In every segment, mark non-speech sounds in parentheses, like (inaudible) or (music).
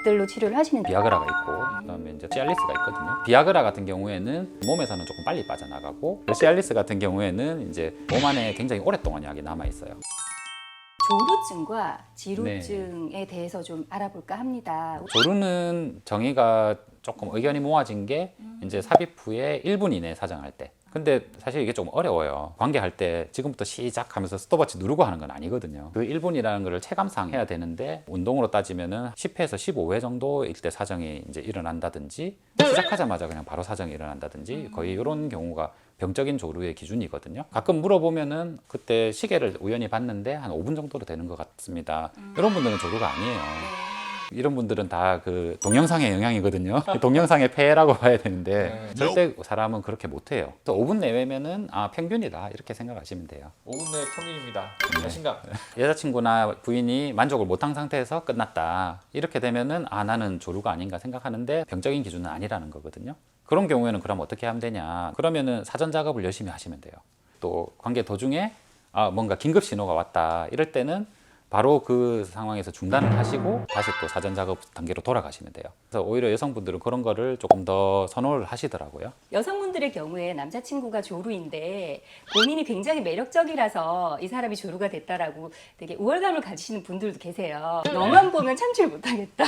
약들로 치료를 하시는 비아그라가 있고 그다음에 이제 시알리스가 있거든요. 비아그라 같은 경우에는 몸에서는 조금 빨리 빠져나가고 시알리스 같은 경우에는 이제 몸 안에 굉장히 오랫동안 약이 남아 있어요. 조루증과 네. 지루증에 대해서 좀 알아볼까 합니다. 조루는 정의가 조금 의견이 모아진 게 이제 삽입 후에 1분 이내에 사정할 때. 근데 사실 이게 좀 어려워요. 관계할 때 지금부터 시작하면서 스톱워치 누르고 하는 건 아니거든요. 그 1분이라는 거를 체감상 해야 되는데 운동으로 따지면은 10회에서 15회 정도일 때 사정이 이제 일어난다든지 시작하자마자 그냥 바로 사정이 일어난다든지 거의 이런 경우가 병적인 조루의 기준이거든요. 가끔 물어보면은 그때 시계를 우연히 봤는데 한 5분 정도로 되는 것 같습니다. 이런 분들은 조루가 아니에요. 이런 분들은 다 그 동영상의 영향이거든요. 그 (laughs) 동영상의 폐해라고 봐야 되는데 네. 절대 사람은 그렇게 못해요. 그래서 5분 내외면은 아 평균이다 이렇게 생각하시면 돼요. 5분 내 평균입니다. 자신감. 여자친구나 부인이 만족을 못한 상태에서 끝났다 이렇게 되면은 아 나는 조루가 아닌가 생각하는데 병적인 기준은 아니라는 거거든요. 그런 경우에는 그럼 어떻게 하면 되냐? 그러면은 사전 작업을 열심히 하시면 돼요. 또 관계 도중에 아 뭔가 긴급 신호가 왔다 이럴 때는 바로 그 상황에서 중단을 하시고 다시 또 사전 작업 단계로 돌아가시면 돼요. 그래서 오히려 여성분들은 그런 거를 조금 더 선호를 하시더라고요. 여성분들의 경우에 남자친구가 조루인데 본인이 굉장히 매력적이라서 이 사람이 조루가 됐다라고 되게 우월감을 가지시는 분들도 계세요. 너만 보면 참지를 못하겠다.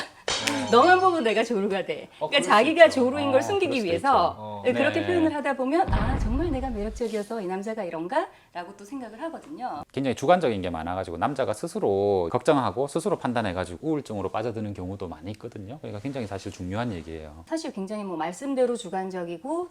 너만 보면 내가 조루가 돼. 어, 그러니까 그럴 수 자기가 있죠. 조루인 어, 걸 그럴 숨기기 수도 위해서 있죠. 어. 네, 그렇게 네. 표현을 하다 보면 아 정말 내가 매력적이어서 이 남자가 이런가라고 또 생각을 하거든요. 굉장히 주관적인 게 많아가지고 남자가 스스로 걱정하고 스스로 판단해가지고 우울증으로 빠져드는 경우도 많이 있거든요. 그러니까 굉장히 사실 중요한 얘기예요. 사실 굉장히 뭐 말씀대로 주관적이고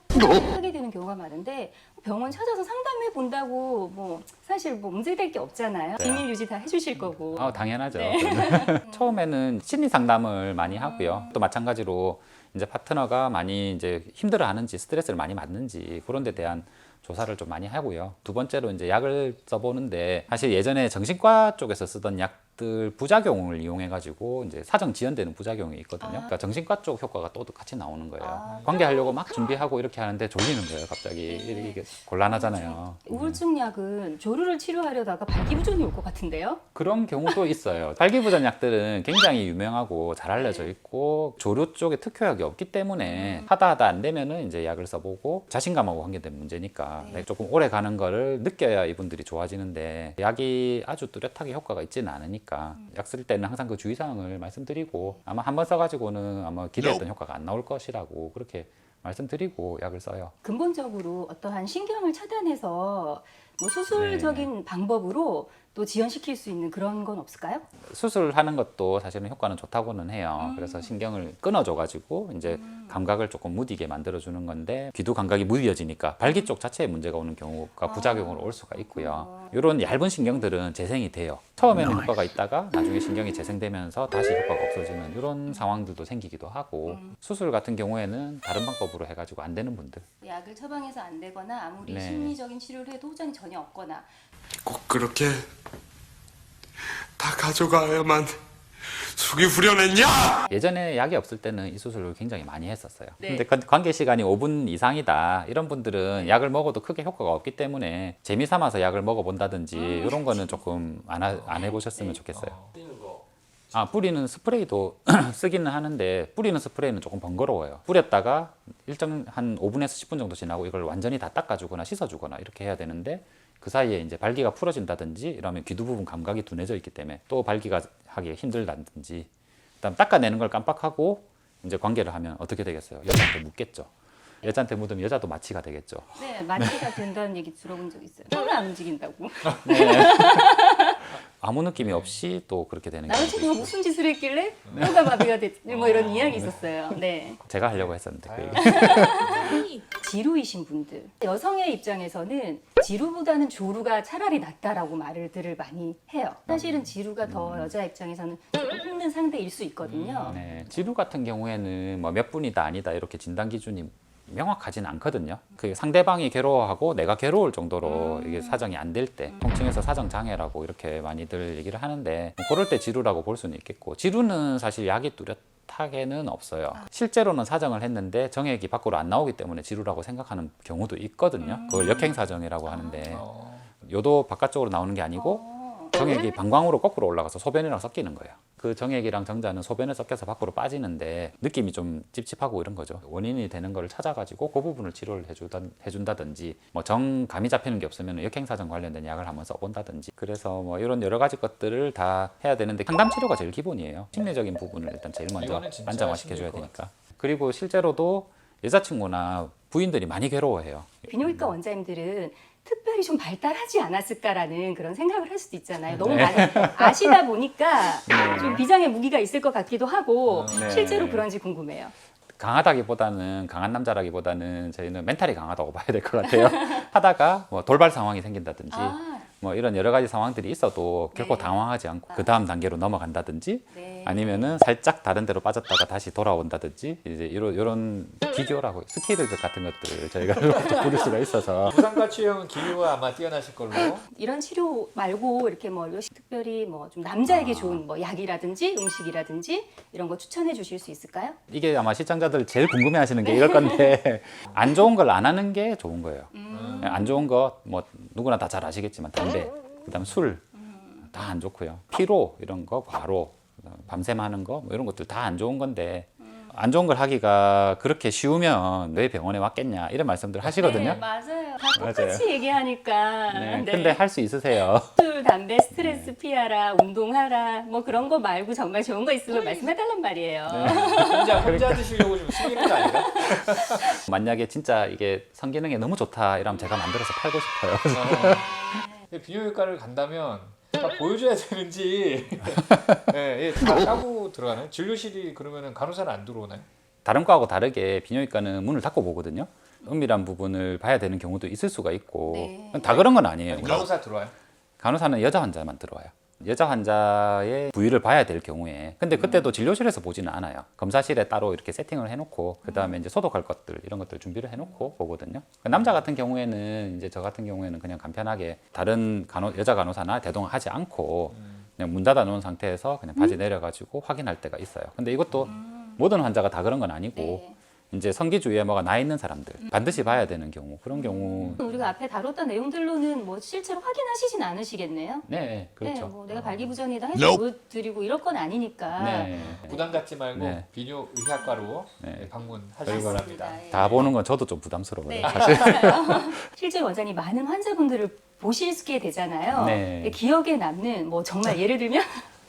하게 되는 경우가 많은데 병원 찾아서 상담해 본다고 뭐 사실 뭐 문제될 게 없잖아요. 네. 비밀 유지 다 해주실 거고. 아, 당연하죠. 네. (laughs) 처음에는 심리 상담을 많이 하고요. 또 마찬가지로 이제 파트너가 많이 이제 힘들어 하는지 스트레스를 많이 받는지 그런 데 대한 조사를 좀 많이 하고요. 두 번째로 이제 약을 써보는데 사실 예전에 정신과 쪽에서 쓰던 약 들 부작용을 이용해 가지고 이제 사정 지연되는 부작용이 있거든요. 그러니까 정신과 쪽 효과가 또 같이 나오는 거예요. 아. 관계하려고 막 준비하고 이렇게 하는데 졸리는 거예요. 갑자기 이게 곤란하잖아요. 우울증 약은 조류를 치료하려다가 발기부전이 올 것 같은데요? 그런 경우도 있어요. 발기부전 약들은 굉장히 유명하고 잘 알려져 있고 조류 쪽에 특효약이 없기 때문에 하다 하다 안 되면은 이제 약을 써보고 자신감하고 관계된 문제니까 네, 조금 오래 가는 거를 느껴야 이분들이 좋아지는데 약이 아주 뚜렷하게 효과가 있지는 않으니까 약 쓸 때는 항상 그 주의사항을 말씀드리고 아마 한 번 써가지고는 아마 기대했던 효과가 안 나올 것이라고 그렇게 말씀드리고 약을 써요. 근본적으로 어떠한 신경을 차단해서 뭐 수술적인 방법으로 또 지연시킬 수 있는 그런 건 없을까요? 수술하는 것도 사실은 효과는 좋다고는 해요. 그래서 신경을 끊어줘가지고 이제 감각을 조금 무디게 만들어주는 건데 귀두 감각이 무뎌지니까 발기 쪽 자체에 문제가 오는 경우가 부작용으로 올 수가 있고요. 이런 얇은 신경들은 재생이 돼요. 처음에는 효과가 있다가 나중에 신경이 재생되면서 다시 효과가 없어지는 이런 상황들도 생기기도 하고 수술 같은 경우에는 다른 방법으로 해가지고 안 되는 분들 약을 처방해서 안 되거나 아무리 네. 심리적인 치료를 해도 호전이 전혀 없거나 꼭 그렇게 다 가져가야만 속이 후련했냐? 예전에 약이 없을 때는 이 수술을 굉장히 많이 했었어요. 네. 근데 관- 관계 시간이 5분 이상이다. 이런 분들은 약을 먹어도 크게 효과가 없기 때문에 재미 삼아서 약을 먹어본다든지 이런 거는 조금 안, 하- 안 해보셨으면 좋겠어요. 아 뿌리는 스프레이도 (clears throat) 쓰기는 하는데 뿌리는 스프레이는 조금 번거로워요. 뿌렸다가 일정 한 5분에서 10분 정도 지나고 이걸 완전히 다 닦아주거나 씻어주거나 이렇게 해야 되는데 그 사이에 이제 발기가 풀어진다든지 이러면 귀두 부분 감각이 둔해져 있기 때문에 또 발기가 하기 힘들다든지 그다음 닦아내는 걸 깜빡하고 이제 관계를 하면 어떻게 되겠어요? 여자한테 묻겠죠. 여자한테 묻으면 여자도 마취가 되겠죠. 네 마취가 된다는 얘기 들어본 적 있어요. 혀가 안 움직인다고. 아무 느낌이 없이 또 그렇게 되는 경우도 있고 무슨 짓을 했길래 혀가 마비가 됐지 뭐 이런 이야기 있었어요. 네. 제가 하려고 했었는데 그 얘기. 지루이신 분들 여성의 입장에서는 지루보다는 조루가 차라리 낫다라고 말들을 많이 해요. 사실은 지루가 더 여자 입장에서는 힘든 상대일 수 있거든요. 네, 지루 같은 경우에는 뭐 몇 분이다 아니다 이렇게 진단 기준이 명확하지는 않거든요. 그 상대방이 괴로워하고 내가 괴로울 정도로 이게 사정이 안 될 때, 통칭해서 사정 장애라고 이렇게 많이들 얘기를 하는데 뭐 그럴 때 지루라고 볼 수는 있겠고 지루는 사실 약이 뚜렷 하게는 없어요. 실제로는 사정을 했는데 정액이 밖으로 안 나오기 때문에 지루라고 생각하는 경우도 있거든요. 그걸 역행 사정이라고 하는데 어. 요도 바깥쪽으로 나오는 게 아니고 정액이 방광으로 거꾸로 올라가서 소변이랑 섞이는 거예요. 그 정액이랑 정자는 소변에 섞여서 밖으로 빠지는데 느낌이 좀 찝찝하고 이런 거죠. 원인이 되는 거를 찾아가지고 그 부분을 치료를 해주다, 해준다든지 뭐 정감이 잡히는 게 없으면 역행사정 관련된 약을 한번 써본다든지 그래서 뭐 이런 여러 가지 것들을 다 해야 되는데 상담 치료가 제일 기본이에요. 심리적인 부분을 일단 제일 먼저 안정화시켜줘야 되니까. 그리고 실제로도 여자친구나 부인들이 많이 괴로워해요. 비뇨기과 원장님들은 특별히 좀 발달하지 않았을까라는 그런 생각을 할 수도 있잖아요. 너무 네. 많이 아시다 보니까 네. 좀 비장의 무기가 있을 것 같기도 하고 네. 실제로 그런지 궁금해요. 강하다기보다는 강한 남자라기보다는 저희는 멘탈이 강하다고 (laughs) 봐야 될 것 같아요. 하다가 뭐 돌발 상황이 생긴다든지 아, 뭐 이런 여러 가지 상황들이 있어도 결코 네. 당황하지 않고 그 다음 단계로 넘어간다든지 네. 아니면은 살짝 다른 데로 빠졌다가 다시 돌아온다든지 이제 이런 이런 기교라고 스킬들 같은 것들 저희가 (laughs) 좀 부를 수가 있어서 부산과 치형은 기류가 아마 뛰어나실 걸로. 이런 치료 말고 이렇게 뭐 특별히 뭐좀 아. 남자에게 좋은 뭐 약이라든지 음식이라든지 이런 거 추천해 주실 수 있을까요? 이게 아마 시청자들 제일 궁금해하시는 게 이럴 건데 (laughs) 안 좋은 걸 안 하는 게 좋은 거예요. 음. 안 좋은 거 뭐 누구나 다 잘 아시겠지만 담배, 그다음 술 다 안 좋고요. 피로 이런 거 과로 밤샘 하는 거 뭐 이런 것들 다 안 좋은 건데 안 좋은 걸 하기가 그렇게 쉬우면 왜 병원에 왔겠냐 이런 말씀들 하시거든요. 네, 맞아요. 다 똑같이 맞아요. 얘기하니까. 네, 네. 근데 할 수 있으세요. 술, 담배, 스트레스 피하라, 운동하라, 뭐 그런 거 말고 정말 좋은 거 있으면 말씀해달란 말이에요. 네. 혼자 혼자 드시려고 좀 숨기는 거 아닌가? (laughs) 만약에 진짜 이게 성기능에 너무 좋다 이러면 제가 만들어서 팔고 싶어요. 어. 근데 비뇨기과를 간다면 다 보여줘야 되는지 (laughs) 예, 예, 다 까고 들어가나요? 진료실이 그러면은 간호사는 안 들어오나요? 다른 과하고 다르게 비뇨기과는 문을 닫고 보거든요. 은밀한 부분을 봐야 되는 경우도 있을 수가 있고 네. 다 그런 건 아니에요. 아니, 간호사 들어와요? 간호사는 여자 환자만 들어와요. 여자 환자의 부위를 봐야 될 경우에 근데 그때도 진료실에서 보지는 않아요. 검사실에 따로 이렇게 세팅을 해놓고 그 다음에 이제 소독할 것들 이런 것들 준비를 해놓고 보거든요. 그 남자 같은 경우에는 이제 저 같은 경우에는 그냥 간편하게 다른 간호 여자 간호사나 대동하지 않고 그냥 문 닫아 놓은 상태에서 그냥 바지 내려가지고 확인할 때가 있어요. 근데 이것도 모든 환자가 다 그런 건 아니고 네. 이제 성기주위에 뭐가 나 있는 사람들 반드시 봐야 되는 경우 그런 경우 우리가 앞에 다뤘던 내용들로는 뭐 실제로 확인하시진 않으시겠네요. 네 네, 그렇죠. 뭐 내가 발기부전이다 해서 보여드리고 이럴 건 아니니까. 네. 부담 갖지 말고 네. 비뇨 의학과로 네. 네, 방문하시기 바랍니다. 네. 다 보는 건 저도 좀 부담스러워요. 네, 사실. (laughs) 실제 원장님 많은 환자분들을 보시게 되잖아요. 네. 기억에 남는 뭐 정말 예를 들면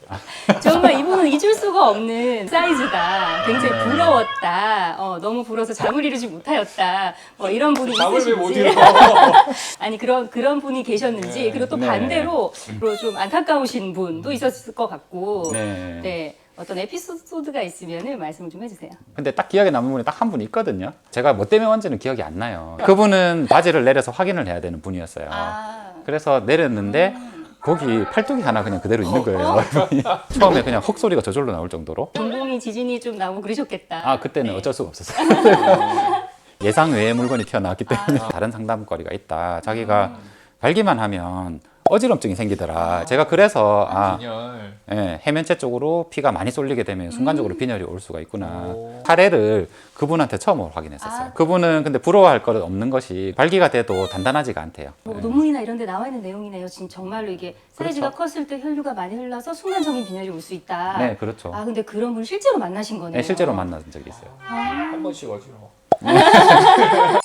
(laughs) 정말 이분은 잊을 수가 없는 사이즈다. 굉장히 네. 부러웠다. 어, 너무 부러워서 잠을 이루지 못하였다. 뭐 이런 분이 잠을 왜 못 있으신지. 이뤄? (laughs) 아니 그런 그런 분이 계셨는지 네. 그리고 또 네. 반대로 그리고 좀 안타까우신 분도 있었을 것 같고 네. 네. 어떤 에피소드가 있으면 말씀 좀 해주세요. 근데 딱 기억에 남는 분이 딱 한 분 있거든요. 제가 뭐 때문에 왔는지는 기억이 안 나요. 그분은 바지를 내려서 확인을 해야 되는 분이었어요. 아, 그래서 내렸는데 거기 팔뚝이 하나 그냥 그대로 있는 거예요. 이분이. (laughs) 처음에 그냥 헉 소리가 저절로 나올 정도로. 동공이 지진이 좀 나오고 그러셨겠다. 아 그때는 어쩔 수가 없었어요. (laughs) 예상 외의 물건이 튀어나왔기 때문에 다른 상담거리가 있다. 자기가 발기만 하면 어지럼증이 생기더라. 제가 그래서 아 빈혈. 예, 해면체 쪽으로 피가 많이 쏠리게 되면 순간적으로 빈혈이 올 수가 있구나. 오. 사례를 그분한테 처음으로 확인했었어요. 아. 그분은 근데 부러워할 것 없는 것이 발기가 돼도 단단하지가 않대요. 뭐 예. 논문이나 이런 데 나와 있는 내용이네요. 지금 정말로 이게 사이즈가 그렇죠. 컸을 때 혈류가 많이 흘러서 순간적인 빈혈이 올 수 있다. 네, 그렇죠. 아, 근데 그런 분 실제로 만나신 거네요. 네, 실제로 만난 적이 있어요. 한 번씩 어지러워. (laughs)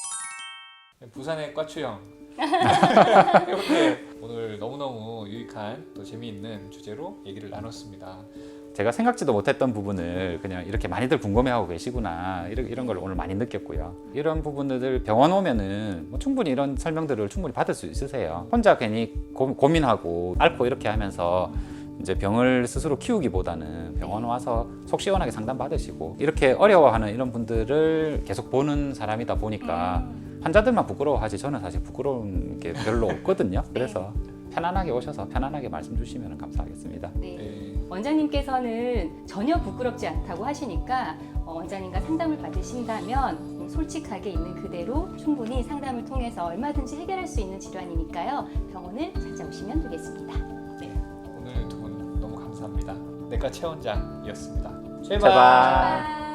부산의 과추형. (laughs) 이렇게 오늘 너무너무 유익한 또 재미있는 주제로 얘기를 나눴습니다. 제가 생각지도 못했던 부분을 그냥 이렇게 많이들 궁금해하고 계시구나 이런, 이런 걸 오늘 많이 느꼈고요. 이런 부분들 병원 오면은 뭐 충분히 이런 설명들을 충분히 받을 수 있으세요. 혼자 괜히 고, 고민하고 앓고 이렇게 하면서 이제 병을 스스로 키우기보다는 병원 와서 속 시원하게 상담 받으시고 이렇게 어려워하는 이런 분들을 계속 보는 사람이다 보니까 환자들만 부끄러워하지 저는 사실 부끄러운 게 별로 없거든요. 그래서 편안하게 오셔서 편안하게 말씀 주시면 감사하겠습니다. 네. 네. 원장님께서는 전혀 부끄럽지 않다고 하시니까 어, 원장님과 상담을 받으신다면 솔직하게 있는 그대로 충분히 상담을 통해서 얼마든지 해결할 수 있는 질환이니까요. 병원을 찾아오시면 되겠습니다. 네. 오늘 두 분 너무 감사합니다. 내과 최원장이었습니다. 제발. 아.